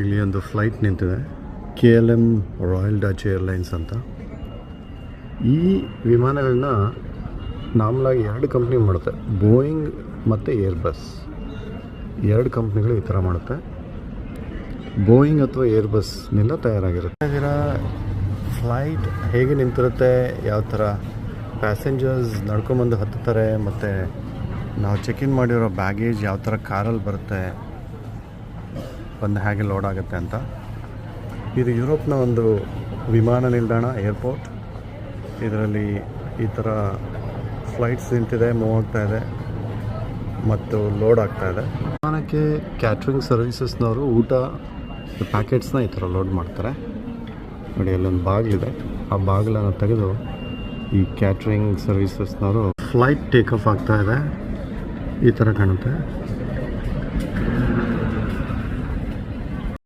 ಇಲ್ಲಿ ಒಂದು ಫ್ಲೈಟ್ ನಿಂತಿದೆ. K L M royal Dutch airlines ಅಂತ. ಈ ವಿಮಾನಗಳನ್ನ ನಾರ್ಮಲಾಗಿ ಎರಡು ಕಂಪ್ನಿ ಮಾಡುತ್ತೆ. ಬೋಯಿಂಗ್ ಮತ್ತು ಏರ್ಬಸ್. ಎರಡು ಕಂಪ್ನಿಗಳು ಈ ಥರ ಮಾಡುತ್ತೆ. ಬೋಯಿಂಗ್ ಅಥವಾ ಏರ್ಬಸ್ನಿಂದ ತಯಾರಾಗಿರುತ್ತೆ. ಇದರ ಫ್ಲೈಟ್ ಹೇಗೆ ನಿಂತಿರುತ್ತೆ? ಯಾವ ಥರ? ಪ್ಯಾಸೆಂಜರ್ಸ್ ನಡ್ಕೊಂಬಂದು ಹತ್ತುತ್ತಾರೆ? ಮತ್ತು ನಾವು ಚೆಕ್ ಇನ್ ಮಾಡಿರೋ ಬ್ಯಾಗೇಜ್ ಯಾವ ಥರ ಕಾರಲ್ಲಿ ಬರುತ್ತೆ? ಬಂದು ಹೇಗೆ ಲೋಡ್ ಆಗುತ್ತೆ ಅಂತ. ಇದು ಯುರೋಪ್ನ ಒಂದು ವಿಮಾನ ನಿಲ್ದಾಣ ಏರ್ಪೋರ್ಟ್ ಇದರಲ್ಲಿ ಈ ಥರ ಫ್ಲೈಟ್ಸ್ ನಿಂತಿದೆ ಮೂವ್ ಆಗ್ತಾ ಇದೆ, ಮತ್ತು ಲೋಡ್ ಆಗ್ತಾ ಇದೆ. ವಿಮಾನಕ್ಕೆ ಕ್ಯಾಟ್ರಿಂಗ್ ಸರ್ವಿಸಸ್ನವರು ಊಟ ಪ್ಯಾಕೆಟ್ಸ್ನ ಈ ಥರ ಲೋಡ್ ಮಾಡ್ತಾರೆ. ನೋಡಿ, ಅಲ್ಲೊಂದು ಬಾಗಿಲಿದೆ. ಆ ಬಾಗಿಲನ್ನು ತೆಗೆದು ಈ ಕ್ಯಾಟ್ರಿಂಗ್ ಸರ್ವಿಸಸ್ನವರು ಫ್ಲೈಟ್ ಟೇಕ್ ಆಫ್ ಆಗ್ತಾ ಇದೆ. ಈ ಥರ ಕಾಣುತ್ತೆ.